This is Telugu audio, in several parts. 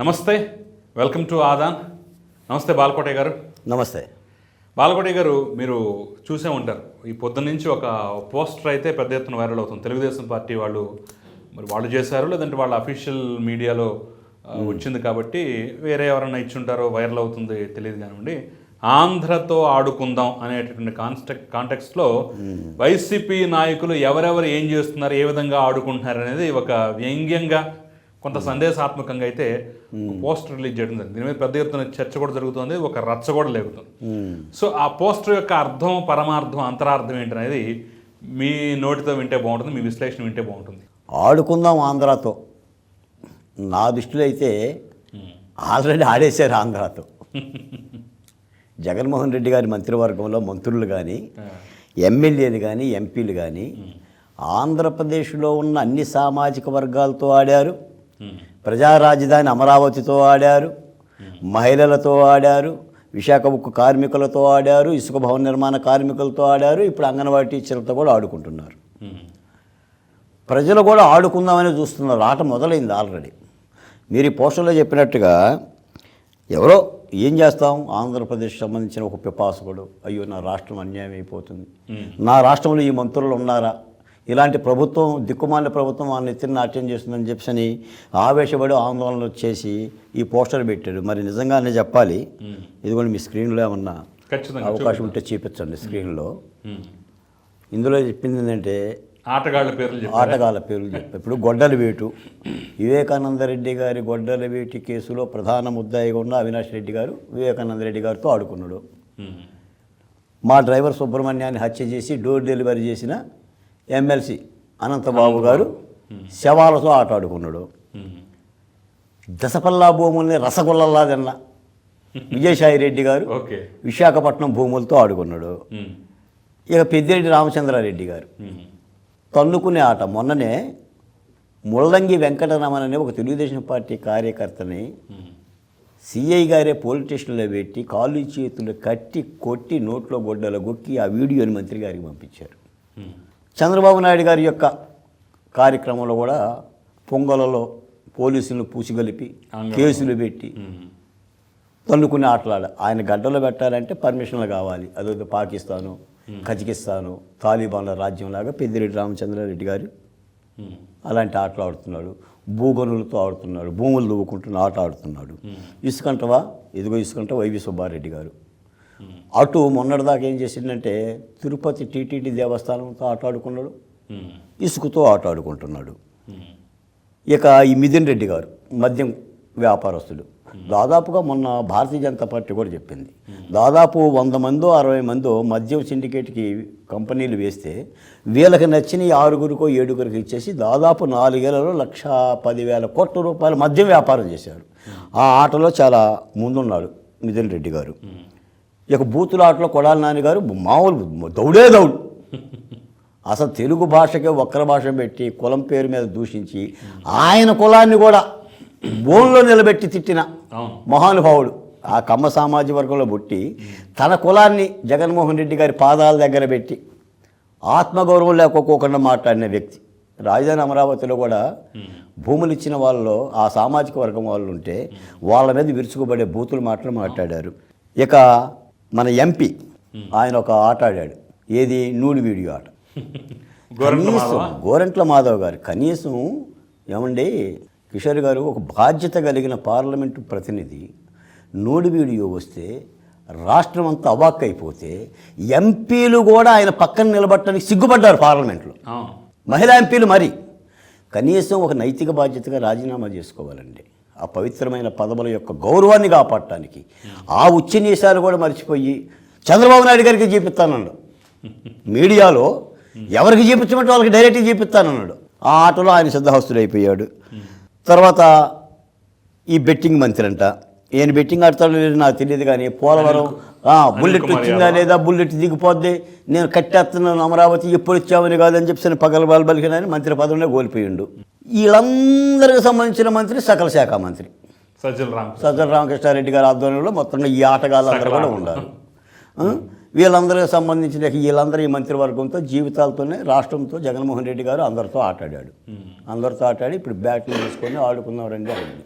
నమస్తే వెల్కమ్ టు ఆదాన్. నమస్తే బాలకోటయ్య గారు. నమస్తే. బాలకోటయ్య గారు మీరు చూసే ఉంటారు. ఈ పొద్దు నుంచి ఒక పోస్టర్ అయితే పెద్ద ఎత్తున వైరల్ అవుతుంది. తెలుగుదేశం పార్టీ వాళ్ళు మరి వాళ్ళు చేశారు లేదంటే వాళ్ళ అఫీషియల్ మీడియాలో వచ్చింది కాబట్టి వేరే ఎవరైనా ఇచ్చుంటారో వైరల్ అవుతుంది తెలియదు కానివ్వండి. ఆంధ్రతో ఆడుకుందాం అనేటటువంటి కాన్స్టెక్ కాంటెక్స్ట్లో వైసీపీ నాయకులు ఎవరెవరు ఏం చేస్తున్నారు ఏ విధంగా ఆడుకుంటున్నారు అనేది ఒక వ్యంగ్యంగా కొంత సందేశాత్మకంగా అయితే పోస్టర్ రిలీజ్ చేయడం జరిగింది. దీని మీద పెద్ద ఎత్తున చర్చ కూడా జరుగుతుంది ఒక రచ్చ కూడా లేగుతుంది సో ఆ పోస్టర్ యొక్క అర్థం పరమార్థం అంతరార్థం ఏంటనేది మీ నోటితో వింటే బాగుంటుంది మీ విశ్లేషణ వింటే బాగుంటుంది. ఆడుకుందాం ఆంధ్రాతో. నా దృష్టిలో అయితే ఆల్రెడీ ఆడేశారు ఆంధ్రాతో. జగన్మోహన్ రెడ్డి గారి మంత్రివర్గంలో మంత్రులు కానీ ఎమ్మెల్యేలు కానీ ఎంపీలు కానీ ఆంధ్రప్రదేశ్లో ఉన్న అన్ని సామాజిక వర్గాలతో ఆడారు. ప్రజా రాజధాని అమరావతితో ఆడారు మహిళలతో ఆడారు విశాఖ ఉక్కు కార్మికులతో ఆడారు ఇసుక భవన నిర్మాణ కార్మికులతో ఆడారు ఇప్పుడు అంగన్వాడీ టీచర్లతో కూడా ఆడుకుంటున్నారు. ప్రజలు కూడా ఆడుకుందామని చూస్తున్నారు. ఆట మొదలైంది ఆల్రెడీ. మీరు ఈ పోస్టర్లో చెప్పినట్టుగా ఎవరో ఏం చేస్తాం? ఆంధ్రప్రదేశ్ సంబంధించిన ఒక పిపాసకుడు. అయ్యో నా రాష్ట్రం అన్యాయం అయిపోతుంది నా రాష్ట్రంలో ఈ మంత్రులు ఉన్నారా? ఇలాంటి ప్రభుత్వం దిక్కుమాలిన ప్రభుత్వం వాళ్ళని ఎత్తిన నాట్యం చేస్తుందని చెప్పని ఆవేశపడి ఆందోళనలు చేసి ఈ పోస్టర్ పెట్టాడు. మరి నిజంగానే చెప్పాలి. ఇదిగోండి మీ స్క్రీన్లో ఏమన్నా ఖచ్చితంగా అవకాశం ఉంటే చూపించండి స్క్రీన్లో. ఇందులో చెప్పింది ఏంటంటే ఆటగాళ్ళ పేర్లు ఆటగాళ్ళ పేర్లు చెప్పి ఇప్పుడు గొడ్డలి వేటు. వివేకానంద రెడ్డి గారి గొడ్డలి వేటి కేసులో ప్రధాన ముద్దాయిగా ఉన్న అవినాష్ రెడ్డి గారు వివేకానంద రెడ్డి గారితో ఆడుకున్నాడు. మా డ్రైవర్ సుబ్రహ్మణ్యాన్ని హత్య చేసి డోర్ డెలివరీ చేసిన ఎమ్మెల్సీ అనంతబాబు గారు శవాలతో ఆట ఆడుకున్నాడు. దశపల్లా భూముల్ని రసగుల్లలా తిన్న విజయసాయి రెడ్డి గారు విశాఖపట్నం భూములతో ఆడుకున్నాడు. ఇక పెద్దిరెడ్డి రామచంద్రారెడ్డి గారు తన్నుకునే ఆట మొన్ననే ముల్లంగి వెంకటరమణ అనే ఒక తెలుగుదేశం పార్టీ కార్యకర్తని సిఐ గారే పోలీస్ స్టేషన్లో పెట్టి కాళ్ళు చేతులు కట్టి కొట్టి నోట్లో గొడ్డల గొక్కి ఆ వీడియోని మంత్రి గారికి పంపించారు. చంద్రబాబు నాయుడు గారి యొక్క కార్యక్రమంలో కూడా పొంగలలో పోలీసులను పూసిగలిపి కేసులు పెట్టి తన్నుకునే ఆటలాడ. ఆయన గడ్డలో పెట్టాలంటే పర్మిషన్లు కావాలి. అదే పాకిస్తాను కజకిస్తాను తాలిబాన్ల రాజ్యంలాగా పెద్దిరెడ్డి రామచంద్రారెడ్డి గారు అలాంటి ఆటలు ఆడుతున్నాడు. భూగనులతో ఆడుతున్నాడు. భూములు దువ్వుకుంటున్న ఆట ఆడుతున్నాడు. ఇసుకంటవా? ఇదిగో ఇసుకంట వైవి సుబ్బారెడ్డి గారు. అటు మొన్నటిదాకా ఏం చేసిందంటే తిరుపతి టీటీడీ దేవస్థానంతో ఆట ఆడుకున్నాడు. ఇసుకతో ఆట ఆడుకుంటున్నాడు. ఇక ఈ మిథున్ రెడ్డి గారు మద్యం వ్యాపారస్తుడు. దాదాపుగా మొన్న భారతీయ జనతా పార్టీ కూడా చెప్పింది. దాదాపు వంద మందో అరవై మందో మద్యం సిండికేట్కి కంపెనీలు వేస్తే వీళ్ళకి నచ్చిన ఆరుగురికో ఏడుగురికి ఇచ్చేసి దాదాపు నాలుగేళ్ళలో లక్ష పదివేల కోట్ల రూపాయల మద్యం వ్యాపారం చేశారు ఆ ఆటలో చాలా ముందున్నాడు మిథున్ రెడ్డి గారు. ఇక బూతుల ఆటలో కొడాలి నాని గారు మామూలు దౌడే దౌడు. అసలు తెలుగు భాషకే వక్ర భాష పెట్టి కులం పేరు మీద దూషించి ఆయన కులాన్ని కూడా బోన్లో నిలబెట్టి తిట్టిన మహానుభావుడు. ఆ కమ్మ సామాజిక వర్గంలో పుట్టి తన కులాన్ని జగన్మోహన్ రెడ్డి గారి పాదాల దగ్గర పెట్టి ఆత్మగౌరవం లేకపోకుండా మాట్లాడిన వ్యక్తి. రాజధాని అమరావతిలో కూడా భూములు ఇచ్చిన వాళ్ళలో ఆ సామాజిక వర్గం వాళ్ళు ఉంటే వాళ్ళ మీద విరుచుకుపడే బూతులు మాటలు మాట్లాడారు. ఇక మన ఎంపీ ఆయన ఒక ఆట ఆడాడు. ఏది? నూలు వీడియో ఆట. కనీసం గోరంట్ల మాధవ్ గారు కనీసం ఏమండి కిషోర్ గారు ఒక బాధ్యత కలిగిన పార్లమెంటు ప్రతినిధి నోడి వీడియో వస్తే రాష్ట్రం అంతా అవాక్కైపోతే ఎంపీలు కూడా ఆయన పక్కన నిలబట్టడానికి సిగ్గుపడ్డారు పార్లమెంట్లో. మహిళా ఎంపీలు మరి. కనీసం ఒక నైతిక బాధ్యతగా రాజీనామా చేసుకోవాలండి. ఆ పవిత్రమైన పదవుల యొక్క గౌరవాన్ని కాపాడటానికి. ఆ ఉచ్చనీసాలు కూడా మర్చిపోయి చంద్రబాబు నాయుడు గారికి చూపిస్తానన్నాడు. మీడియాలో ఎవరికి చూపించమంటే వాళ్ళకి డైరెక్ట్గా చూపిస్తానన్నాడు. ఆ ఆటలో ఆయన సిద్ధహస్తుడు అయిపోయాడు తర్వాత ఈ బెట్టింగ్ మంత్రి అంట ఈయన బెట్టింగ్ ఆడతాడో లేదో నాకు తెలియదు కానీ పోలవరం బుల్లెట్ వచ్చిందా లేదా? బుల్లెట్ దిగిపోద్ది. నేను కట్టేస్తున్నాను అమరావతి ఎప్పుడు వచ్చామని కాదని చెప్పి పగల బాల్ బలికినని మంత్రి పదవిలో కోల్పోయిండు. వీళ్ళందరికి సంబంధించిన మంత్రి సకల శాఖ మంత్రి. సజ్జల రామ్ సజ్జల రామకృష్ణారెడ్డి గారి ఆధ్వర్యంలో మొత్తంగా ఈ ఆటగాళ్ళందరూ కూడా ఉండాలి. ఆ? వీళ్ళందరికి సంబంధించిన వీళ్ళందరూ ఈ మంత్రివర్గంతో జీవితాలతోనే రాష్ట్రంతో జగన్మోహన్ రెడ్డి గారు అందరితో ఆటాడాడు. అందరితో ఆటాడి ఇప్పుడు బ్యాట్లు తీసుకొని ఆడుకున్నారండి అయింది.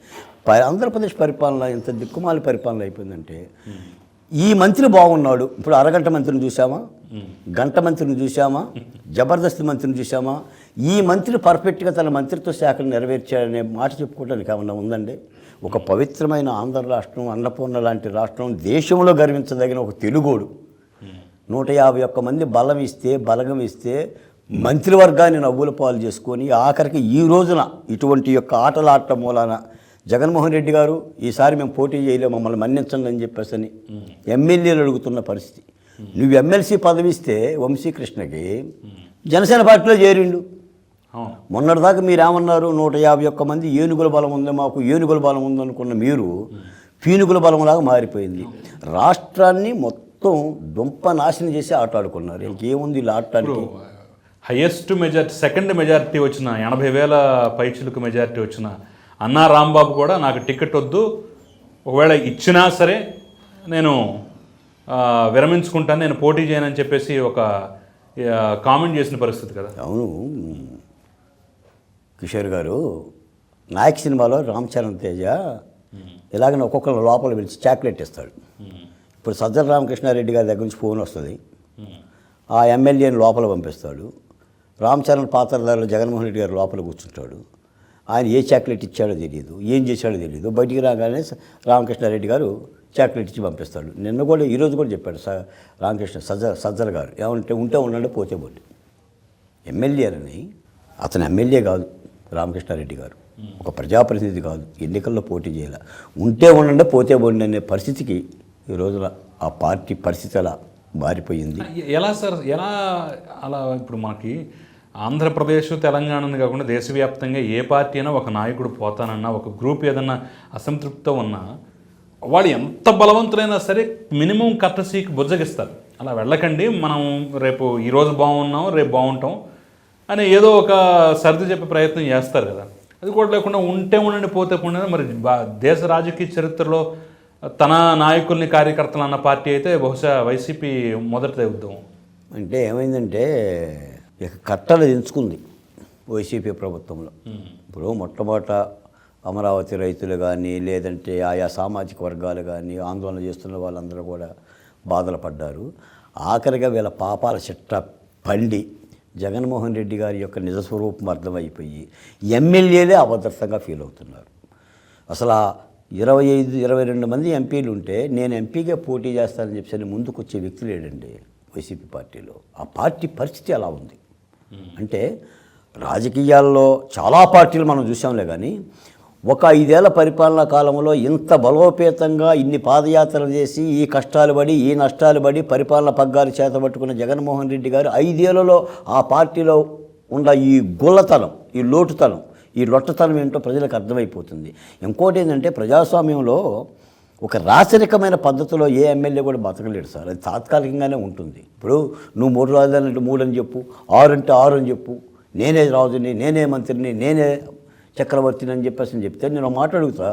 ఆంధ్రప్రదేశ్ పరిపాలన ఎంత దిక్కుమాలి పరిపాలన అయిపోయిందంటే ఈ మంత్రి బాగున్నాడు. ఇప్పుడు అరగంట మంత్రిని చూసామా గంట మంత్రిని చూసామా జబర్దస్త్ మంత్రిని చూసామా ఈ మంత్రి పర్ఫెక్ట్గా తన మంత్రిత్వ శాఖను నెరవేర్చాడనే మాట చెప్పుకోవడానికి ఏమన్నా ఉందండి? ఒక పవిత్రమైన ఆంధ్ర రాష్ట్రం అన్నపూర్ణ లాంటి రాష్ట్రం దేశంలో గర్వించదగిన ఒక తెలుగోడు. నూట యాభై ఒక్క మంది బలం ఇస్తే బలగం ఇస్తే మంత్రివర్గాన్ని నవ్వుల పాలు చేసుకొని ఆఖరికి ఈ రోజున ఇటువంటి యొక్క ఆటలు ఆడటం మూలాన జగన్మోహన్ రెడ్డి గారు ఈసారి మేము పోటీ చేయలేము మమ్మల్ని మన్నించండి అని చెప్పేసి అని ఎమ్మెల్యేలు అడుగుతున్న పరిస్థితి. నువ్వు ఎమ్మెల్సీ పదవిస్తే వంశీకృష్ణకి జనసేన పార్టీలో చేరిండు. మొన్నటిదాకా మీరు ఏమన్నారు నూట యాభై ఒక్క మంది ఏనుగుల బలం ఉంది మాకు ఏనుగుల బలం ఉంది అనుకున్న మీరు పీనుగుల బలంలాగా మారిపోయింది. రాష్ట్రాన్ని మొత్తం దుంప నాశనం చేసి ఆట ఆడుకున్నారు ఇంకేముంది ఇలా ఆడటానికి? హయ్యెస్ట్ మెజార్టీ సెకండ్ మెజారిటీ వచ్చిన ఎనభై వేల పైచులకు మెజారిటీ వచ్చిన అన్నా రాంబాబు కూడా నాకు టికెట్ వద్దు ఒకవేళ ఇచ్చినా సరే నేను విరమించుకుంటాను నేను పోటీ చేయనని చెప్పేసి ఒక కామెంట్ చేసిన పరిస్థితి కదా. అవును. కిషోర్ గారు నాయక్ సినిమాలో రామ్ చరణ్ తేజ ఇలాగనే ఒక్కొక్కరు లోపల పిలిచి చాక్లెట్ ఇస్తాడు. ఇప్పుడు సజ్జల రామకృష్ణారెడ్డి గారి దగ్గర నుంచి ఫోన్ వస్తుంది. ఆ ఎమ్మెల్యేని లోపల పంపిస్తాడు. రామ్ చరణ్ పాత్రధారులు జగన్మోహన్ రెడ్డి గారు లోపల కూర్చుంటాడు. ఆయన ఏ చాక్లెట్ ఇచ్చాడో తెలియదు ఏం చేశాడో తెలియదు బయటికి రాగానే రామకృష్ణారెడ్డి గారు చాక్లెట్ ఇచ్చి పంపిస్తాడు. నిన్న కూడా ఈరోజు కూడా చెప్పాడు స రామకృష్ణ సజ్జ సజ్జల గారు. ఏమంటే ఉంటే ఉండండి పోతే పోండి ఎమ్మెల్యేలని అతను ఎమ్మెల్యే కాదు. రామకృష్ణారెడ్డి గారు. ఒక ప్రజాప్రతినిధి కాదు ఎన్నికల్లో పోటీ చేయాల. ఉంటే ఉండండి పోతే ఉండండి అనే పరిస్థితికి ఈ రోజున ఆ పార్టీ పరిస్థితి అలా మారిపోయింది. ఎలా సార్ ఎలా అలా ఇప్పుడు మనకి ఆంధ్రప్రదేశ్ తెలంగాణని కాకుండా దేశవ్యాప్తంగా ఏ పార్టీ అయినా ఒక నాయకుడు పోతానన్నా ఒక గ్రూప్ ఏదన్నా అసంతృప్తితో ఉన్నా వాళ్ళు ఎంత బలవంతులైనా సరే మినిమం కర్టసీకి బుజ్జగిస్తారు. అలా వెళ్ళకండి మనం రేపు ఈరోజు బాగున్నాం రేపు బాగుంటాం. అని ఏదో ఒక సర్ది చెప్పే ప్రయత్నం చేస్తారు కదా. అది కూడా లేకుండా ఉంటే ఉండండి పోతే ఉండండి మరి బా- దేశ రాజకీయ చరిత్రలో తన నాయకుల్ని కార్యకర్తలు అన్న పార్టీ అయితే బహుశా వైసీపీ మొదటి ఉద్యమం. అంటే ఏమైందంటే ఇక కట్టలు దించుకుంది వైసీపీ ప్రభుత్వంలో. ఇప్పుడు మొట్టమొదట అమరావతి రైతులు కానీ లేదంటే ఆయా సామాజిక వర్గాలు కానీ ఆందోళన చేస్తున్న వాళ్ళందరూ కూడా బాధలు పడ్డారు. ఆఖరిగా వీళ్ళ పాపాల చిట్ట పండి జగన్మోహన్ రెడ్డి గారి యొక్క నిజ స్వరూపం అర్థమైపోయి ఎమ్మెల్యేలే అభద్రతంగా ఫీల్ అవుతున్నారు. అసలు ఆ ఇరవై ఐదు ఇరవై రెండు మంది ఎంపీలు ఉంటే నేను ఎంపీగా పోటీ చేస్తానని చెప్పి ముందుకు వచ్చే వ్యక్తి లేడండి వైసీపీ పార్టీలో. ఆ పార్టీ పరిస్థితి అలా ఉంది. అంటే రాజకీయాల్లో చాలా పార్టీలు మనం చూసాంలే కానీ ఒక ఐదేళ్ళ పరిపాలనా కాలంలో ఇంత బలోపేతంగా ఇన్ని పాదయాత్రలు చేసి ఈ కష్టాలు పడి ఈ నష్టాలు పడి పరిపాలన పగ్గాలు చేతబట్టుకున్న జగన్మోహన్ రెడ్డి గారు ఐదేళ్ళలో ఆ పార్టీలో ఉన్న ఈ గుల్లతనం ఈ లోటుతనం ఈ లొట్టతనం ఏంటో ప్రజలకు అర్థమైపోతుంది. ఇంకోటి ఏంటంటే ప్రజాస్వామ్యంలో ఒక రాచరికమైన పద్ధతిలో ఏ ఎమ్మెల్యే కూడా బతకలేడు సార్. అది తాత్కాలికంగానే ఉంటుంది. ఇప్పుడు నువ్వు మూడు రాజధానులు అంటే మూడు అని చెప్పు ఆరు అంటే ఆరు అని చెప్పు నేనే రాజుని నేనే మంత్రిని నేనే చక్రవర్తిని అని చెప్పేసి అని చెప్తే నేను మాట అడుగుతా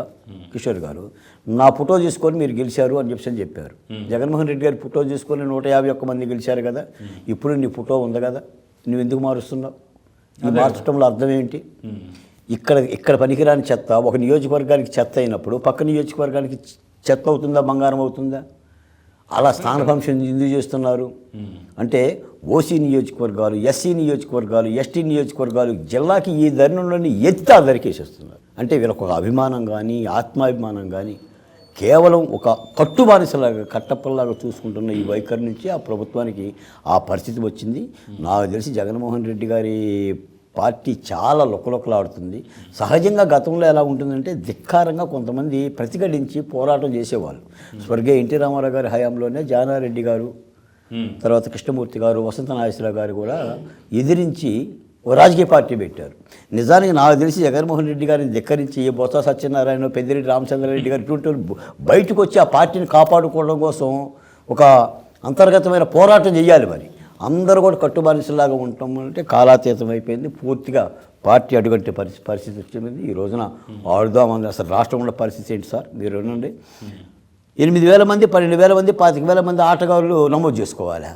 కిషోర్ గారు నా ఫోటో తీసుకొని మీరు గెలిచారు అని చెప్పేసి అని చెప్పారు. జగన్మోహన్ రెడ్డి గారి ఫోటో తీసుకొని నూట యాభై ఒక్క మంది గెలిచారు కదా ఇప్పుడు నీ ఫోటో ఉంది కదా నువ్వు ఎందుకు మారుస్తున్నావు? ఈ మార్చడంలో అర్థం ఏంటి? ఇక్కడ ఇక్కడ పనికిరాని చెత్త ఒక నియోజకవర్గానికి చెత్త అయినప్పుడు పక్క నియోజకవర్గానికి చెత్త అవుతుందా బంగారం అవుతుందా? అలా స్థానభంశం ఎందుకు చేస్తున్నారు? అంటే ఓసీ నియోజకవర్గాలు ఎస్సీ నియోజకవర్గాలు ఎస్టీ నియోజకవర్గాలు జిల్లాకి ఈ ధరణంలోని ఎత్తి ఆ ధరికేసేస్తున్నారు అంటే వీళ్ళకు ఒక అభిమానం కానీ ఆత్మాభిమానం కానీ కేవలం ఒక కట్టుబానిసలాగా కట్టప్పలాగా చూసుకుంటున్న ఈ వైఖరి నుంచి ఆ ప్రభుత్వానికి ఆ పరిస్థితి వచ్చింది. నాకు తెలిసి జగన్మోహన్ రెడ్డి గారి పార్టీ చాలా లొక్కలొక్కలాడుతుంది సహజంగా గతంలో ఎలా ఉంటుందంటే ధిక్కారంగా కొంతమంది ప్రతిఘటించి పోరాటం చేసేవాళ్ళు. స్వర్గీయ ఎన్టీ రామారావు గారి హయాంలోనే జానారెడ్డి గారు తర్వాత కృష్ణమూర్తి గారు వసంత నాగేశ్వరరావు గారు కూడా ఎదిరించి ఓ రాజకీయ పార్టీ పెట్టారు. నిజానికి నాకు తెలిసి జగన్మోహన్ రెడ్డి గారిని ధిక్కరించి బొత్స సత్యనారాయణ పెద్దిరెడ్డి రామచంద్రారెడ్డి గారు ఇటువంటి బయటకు వచ్చి ఆ పార్టీని కాపాడుకోవడం కోసం ఒక అంతర్గతమైన పోరాటం చేయాలి మరి. అందరూ కూడా కట్టుబానిసలాగా ఉంటాం అంటే కాలాతీతం అయిపోయింది. పూర్తిగా పార్టీ అడుగంటే పరిస్థితి పరిస్థితి వచ్చింది ఈ రోజున ఆడుదామని అసలు రాష్ట్రంలో పరిస్థితి ఏంటి సార్? మీరు వినండి. ఎనిమిది వేల మంది పన్నెండు వేల మంది పాతిక వేల మంది ఆటగాళ్ళు నమోదు చేసుకోవాలా?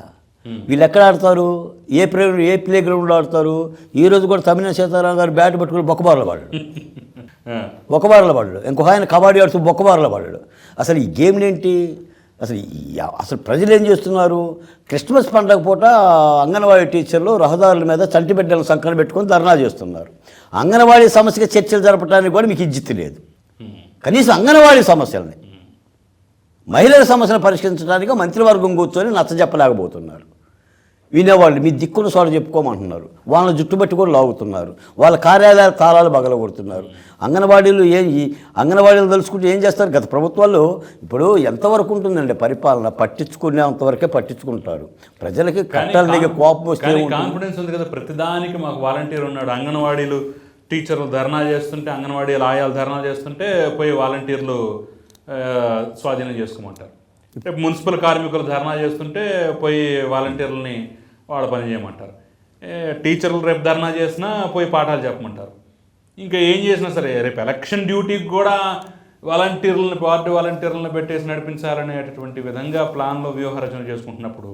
వీళ్ళు ఎక్కడ ఆడతారు? ఏ ప్లే ఏ ప్లే గ్రౌండ్లో ఆడతారు? ఈ రోజు కూడా తమిళ సీతారాం గారు బ్యాట్ పట్టుకుని బొక్కబార్లు వాడు ఆ. బొక్కబారలో పడ్డాడు. ఇంకొక ఆయన కబడ్డీ ఆడుతూ బొక్కబారలో పడ్డాడు. అసలు ఈ గేమ్ ఏంటి అసలు అసలు ప్రజలు ఏం చేస్తున్నారు? క్రిస్మస్ పండగ పూట అంగన్వాడీ టీచర్లు రహదారుల మీద చంటి బిడ్డలను సంకలన పెట్టుకొని ధర్నా చేస్తున్నారు. అంగన్వాడీ సమస్యగా చర్చలు జరపడానికి కూడా మీకు ఇజ్జిత్ లేదు. కనీసం అంగన్వాడీ సమస్యలని. మహిళల సమస్యలు పరిష్కరించడానికి మంత్రివర్గం కూర్చొని నచ్చ చెప్పలేకపోతున్నారు వినేవాళ్ళు మీ దిక్కును చోట చెప్పుకోమంటున్నారు. వాళ్ళని జుట్టుబట్టి కూడా లాగుతున్నారు. వాళ్ళ కార్యాలయాల తాళాలు బగలగొడుతున్నారు అంగన్వాడీలు ఏం అంగన్వాడీలు తెలుసుకుంటే ఏం చేస్తారు? గత ప్రభుత్వాలు ఇప్పుడు ఎంతవరకు ఉంటుందండి పరిపాలన? పట్టించుకునేంతవరకే పట్టించుకుంటారు. ప్రజలకి కట్టాల దగ్గర కోపం వస్తే? కాన్ఫిడెన్స్ ఉంది కదా. ప్రతిదానికి మాకు వాలంటీర్ ఉన్నాడు. అంగన్వాడీలు టీచర్లు ధర్నా చేస్తుంటే అంగన్వాడీలు ఆయాలు ధర్నా చేస్తుంటే పోయి వాలంటీర్లు స్వాధీనం చేసుకోమంటారు. మున్సిపల్ కార్మికులు ధర్నా చేస్తుంటే పోయి వాలంటీర్లని వాళ్ళ పని చేయమంటారు. టీచర్లు రేపు ధర్నా చేసినా పోయి పాఠాలు చెప్పమంటారు. ఇంకా ఏం చేసినా సరే రేపు ఎలక్షన్ డ్యూటీకి కూడా వాలంటీర్లను పార్టీ వాలంటీర్లను పెట్టేసి నడిపించాలనేటటువంటి విధంగా ప్లాన్లో వ్యూహరచన చేసుకుంటున్నప్పుడు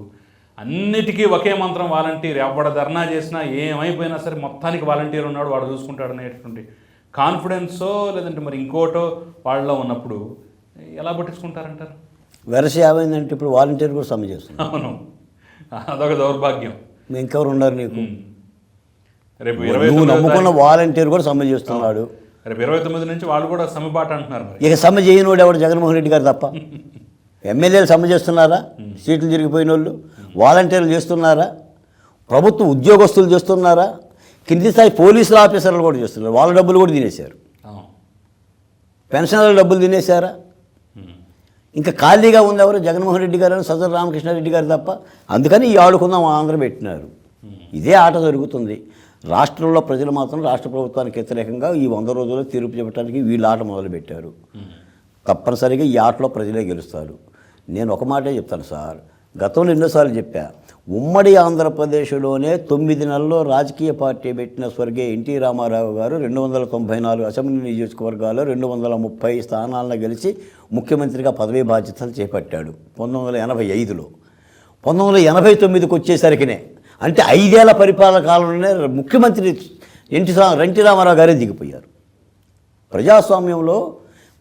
అన్నిటికీ ఒకే మంత్రం వాలంటీర్. ఎవడ ధర్నా చేసినా ఏమైపోయినా సరే మొత్తానికి వాలంటీర్ ఉన్నాడు వాడు చూసుకుంటాడు అనేటటువంటి కాన్ఫిడెన్సో లేదంటే మరి ఇంకోటో వాళ్ళలో ఉన్నప్పుడు ఎలా పట్టించుకుంటారంటారు? వెరస ఏమైందంటే ఇప్పుడు వాలంటీర్ కూడా సమ్మె చేస్తున్నారు. అవును. అదొక దౌర్భాగ్యం. ఇంకెవరు ఉన్నారు నీకు? రేపు ఇరవై నువ్వు నమ్ముకున్న వాలంటీర్ కూడా సమ్మె చేస్తున్నాడు. రేపు ఇరవై తొమ్మిది నుంచి వాళ్ళు కూడా సమ్మెబాట అంటున్నారు మరి. ఇక సమ్మె చేయనోడు ఎవడు? జగన్మోహన్ రెడ్డి గారు తప్ప. ఎమ్మెల్యేలు సమ్మె చేస్తున్నారా? సీట్లు జరిగిపోయిన వాళ్ళు వాలంటీర్లు చేస్తున్నారా? ప్రభుత్వ ఉద్యోగస్తులు చేస్తున్నారా? కింది స్థాయి పోలీసుల ఆఫీసర్లు కూడా చేస్తున్నారు. వాళ్ళ డబ్బులు కూడా తినేశారు. అవును. పెన్షనర్ల డబ్బులు తినేశారా. ఇంకా ఖాళీగా ఉంది ఎవరు జగన్మోహన్ రెడ్డి గారు సజ్జల రామకృష్ణారెడ్డి గారు తప్ప అందుకని ఈ ఆడుకుందాం ఆంధ్ర పెట్టినారు. ఇదే ఆట జరుగుతుంది. రాష్ట్రంలో ప్రజలు మాత్రం రాష్ట్ర ప్రభుత్వానికి వ్యతిరేకంగా ఈ వంద రోజుల్లో తీర్పు చెప్పడానికి వీళ్ళు ఆట మొదలుపెట్టారు. తప్పనిసరిగా ఈ ఆటలో ప్రజలే గెలుస్తారు. నేను ఒక మాటే చెప్తాను సార్. గతంలో ఎన్నోసార్లు చెప్పా ఉమ్మడి ఆంధ్రప్రదేశ్లోనే తొమ్మిది నెలల్లో రాజకీయ పార్టీ పెట్టిన స్వర్గీయ ఎన్టీ రామారావు గారు రెండు వందల తొంభై నాలుగు అసెంబ్లీ నియోజకవర్గాల్లో రెండు వందల ముప్పై స్థానాలను గెలిచి ముఖ్యమంత్రిగా పదవీ బాధ్యతలు చేపట్టాడు. పంతొమ్మిది వందల ఎనభై ఐదులో. పంతొమ్మిది వందల ఎనభై తొమ్మిదికి వచ్చేసరికినే. అంటే ఐదేళ్ళ పరిపాలన కాలంలోనే ముఖ్యమంత్రి ఎన్టీ ఎన్టీ రామారావు గారే దిగిపోయారు. ప్రజాస్వామ్యంలో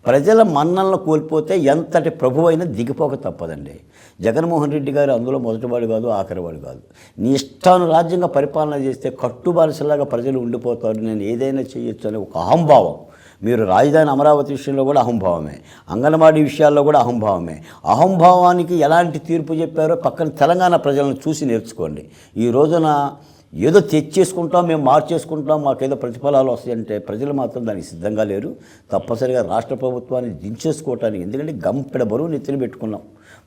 ప్రజల మన్నలను కోల్పోతే ఎంతటి ప్రభువైనా దిగిపోక తప్పదండి. జగన్మోహన్ రెడ్డి గారు అందులో మొదటివాడు కాదు ఆఖరివాడు కాదు. నీ ఇష్టాను రాజ్యంగా పరిపాలన చేస్తే కట్టుబానిసలాగా ప్రజలు ఉండిపోతారు. నేను ఏదైనా చేయొచ్చు అనే ఒక అహంభావం. మీరు రాజధాని అమరావతి విషయంలో కూడా అహంభావమే. అంగన్వాడీ విషయాల్లో కూడా అహంభావమే. అహంభావానికి ఎలాంటి తీర్పు చెప్పారో పక్కన తెలంగాణ ప్రజలను చూసి నేర్చుకోండి. ఈ రోజున ఏదో తెచ్చేసుకుంటాం మేము మార్చేసుకుంటాం మాకేదో ప్రతిఫలాలు వస్తాయంటే ప్రజలు మాత్రం దానికి సిద్ధంగా లేరు. తప్పనిసరిగా రాష్ట్ర ప్రభుత్వాన్ని దించేసుకోవటానికి ఎందుకంటే గంపెడ బరువు నెత్తిన పెట్టుకున్నాం.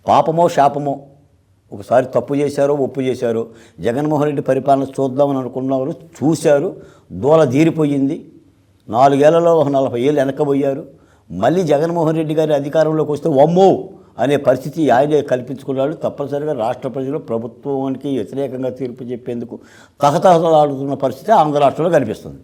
పాపమో శాపమో ఒకసారి తప్పు చేశారో ఒప్పు చేశారో జగన్మోహన్ రెడ్డి పరిపాలన చూద్దామని అనుకున్నవారు చూశారు దూల దీరిపోయింది నాలుగేళ్ళలో ఒక నలభై ఏళ్ళు వెనకబోయారు. మళ్ళీ జగన్మోహన్ రెడ్డి గారి అధికారంలోకి వస్తే వమ్మో! అనే పరిస్థితి ఆయనే కల్పించుకున్నాడు. తప్పనిసరిగా రాష్ట్ర ప్రజలు ప్రభుత్వానికి వ్యతిరేకంగా తీర్పు చెప్పేందుకు తహతహలాడుతున్న పరిస్థితి ఆంధ్ర రాష్ట్రంలో కనిపిస్తుంది.